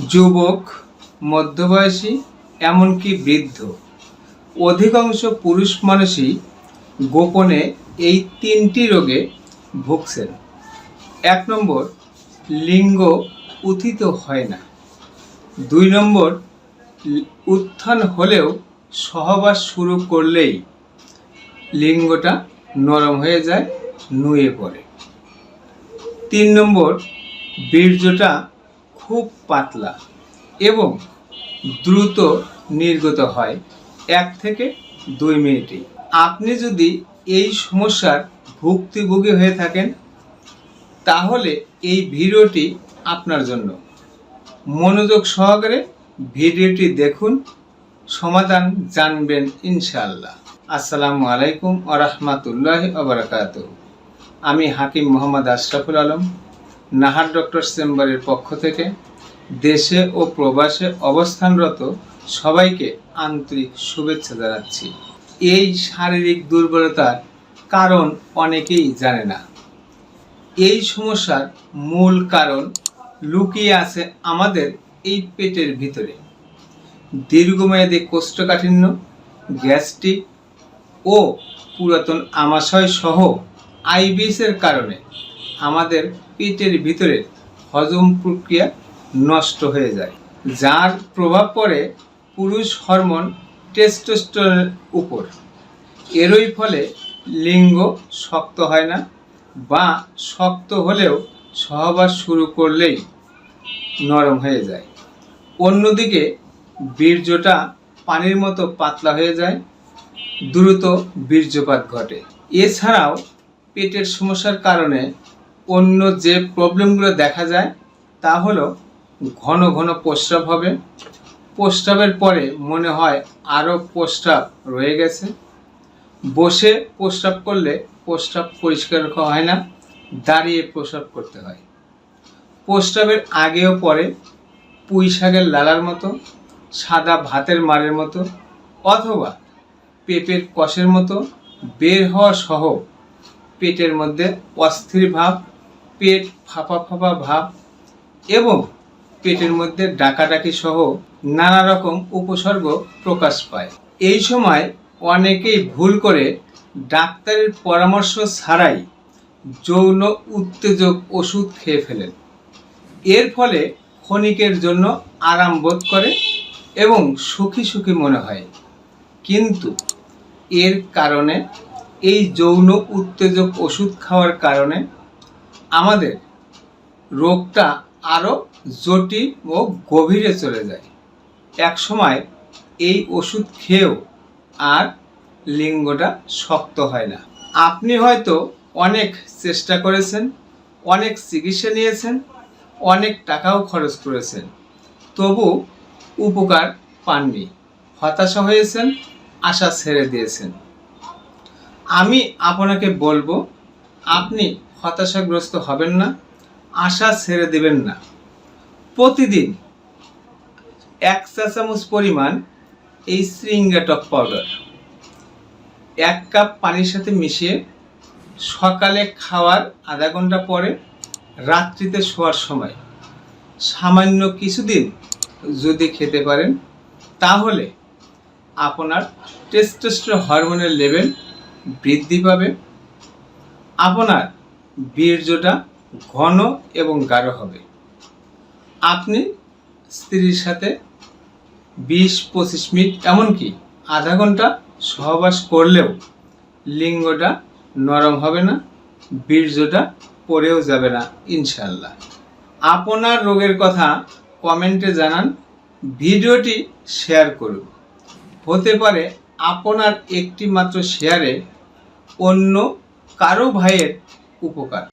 যুবক, মধ্যবয়সী, এমনকি বৃদ্ধ। অধিকাংশ পুরুষ মানুষই গোপনে এই তিনটি রোগে ভুগছেন। এক নম্বর, লিঙ্গ উথিত হয় না। দুই নম্বর, উত্থান হলেও সহবাস শুরু করলেই লিঙ্গটা নরম হয়ে যায়, নুয়ে পড়ে। তিন নম্বর, বীর্যটা খুব পাতলা এবং দ্রুত নির্গত হয় এক থেকে দুই মিনিটে। আপনি যদি এই সমস্যার ভুক্তভোগী হয়ে থাকেন, তাহলে এই ভিডিওটি আপনার জন্য। মনোযোগ সহকারে ভিডিওটি দেখুন, সমাধান জানবেন ইনশাআল্লাহ। আসসালামু আলাইকুম আ রহমতুল্লাহ আবরাকাত আমি হাকিম মোহাম্মদ আশরাফুল আলম নাহার ডক্টর চেম্বারের পক্ষ থেকে দেশে ও প্রবাসে অবস্থানরত সবাইকে আন্তরিক শুভেচ্ছা জানাচ্ছি। এই শারীরিক দুর্বলতার কারণ অনেকেই জানে না। এই সমস্যার মূল কারণ লুকিয়ে আছে আমাদের এই পেটের ভিতরে। দীর্ঘমেয়াদী কোষ্ঠকাঠিন্য, গ্যাস্ট্রিক ও পুরাতন আমাশয় সহ আইবিএসের কারণে আমাদের পেটের ভিতরে হজম প্রক্রিয়া নষ্ট হয়ে যায়, যার প্রভাব পড়ে পুরুষ হরমোন টেস্টোস্টেরনের উপর। এরই ফলে লিঙ্গ শক্ত হয় না বা শক্ত হলেও সহবাস শুরু করলেই নরম হয়ে যায়। অন্যদিকে বীর্যটা পানির মতো পাতলা হয়ে যায়, দ্রুত বীর্যপাত ঘটে। এছাড়াও পেটের সমস্যার কারণে অন্য যে প্রবলেমগুলো দেখা যায়, তা হলো ঘন ঘন প্রস্রাব হবে। প্রস্রাবের পরে মনে হয় আরও প্রস্রাব রয়ে গেছে। বসে প্রস্রাব করলে প্রস্রাব পরিষ্কার হয় না, দাঁড়িয়ে প্রস্রাব করতে হয়। প্রস্রাবের আগেও পরে পুঁই শাকের লালার মতো, সাদা ভাতের মারের মতো, অথবা পেঁপের কষের মতো বের হওয়া সহ পেটের মধ্যে অস্থির ভাব পেট ফাঁপা ফাঁপা ভাব এবং পেটের মধ্যে ডাকাডাকি সহ নানা রকম উপসর্গ প্রকাশ পায়। এই সময় অনেকেই ভুল করে ডাক্তারের পরামর্শ ছাড়াই যৌন উত্তেজক ওষুধ খেয়ে ফেলেন। এর ফলে ক্ষণিকের জন্য আরাম বোধ করে এবং সুখী সুখী মনে হয়। কিন্তু এর কারণে এই যৌন উত্তেজক ওষুধ খাওয়ার কারণে আমাদের রোগটা আরও জটিল ও গভীরে চলে যায়। এক সময় এই ওষুধ খেয়েও আর লিঙ্গটা শক্ত হয় না। আপনি হয়তো অনেক চেষ্টা করেছেন, অনেক চিকিৎসা নিয়েছেন, অনেক টাকাও খরচ করেছেন, তবু উপকার পাননি, হতাশা হয়েছেন, আশা ছেড়ে দিয়েছেন। আমি আপনাকে বলব, আপনি হতাশাগ্রস্ত হবেন না, আশা ছেড়ে দেবেন না। প্রতিদিন এক চা চামচ পরিমাণ এই শৃঙ্গা টক পাউডার, এক কাপ পানির সাথে মিশিয়ে সকালে খাওয়ার আধা ঘণ্টা পরে রাত্রিতে শোয়ার সময় সামান্য কিছুদিন যদি খেতে পারেন, তাহলে আপনার টেস্টোস্টেরন হরমোনের লেভেল বৃদ্ধি পাবে। আপনার বীর্যটা ঘন এবং গাঢ় হবে। আপনি স্ত্রীর সাথে বিশ পঁচিশ মিনিট, এমনকি আধা ঘণ্টা সহবাস করলেও লিঙ্গটা নরম হবে না, বীর্যটা পড়েও যাবে না ইনশাল্লাহ আপনার রোগের কথা কমেন্টে জানান, ভিডিওটি শেয়ার করুন। হতে পারে আপনার একটি মাত্র শেয়ারে অন্য কারও ভাইয়ের উপকার।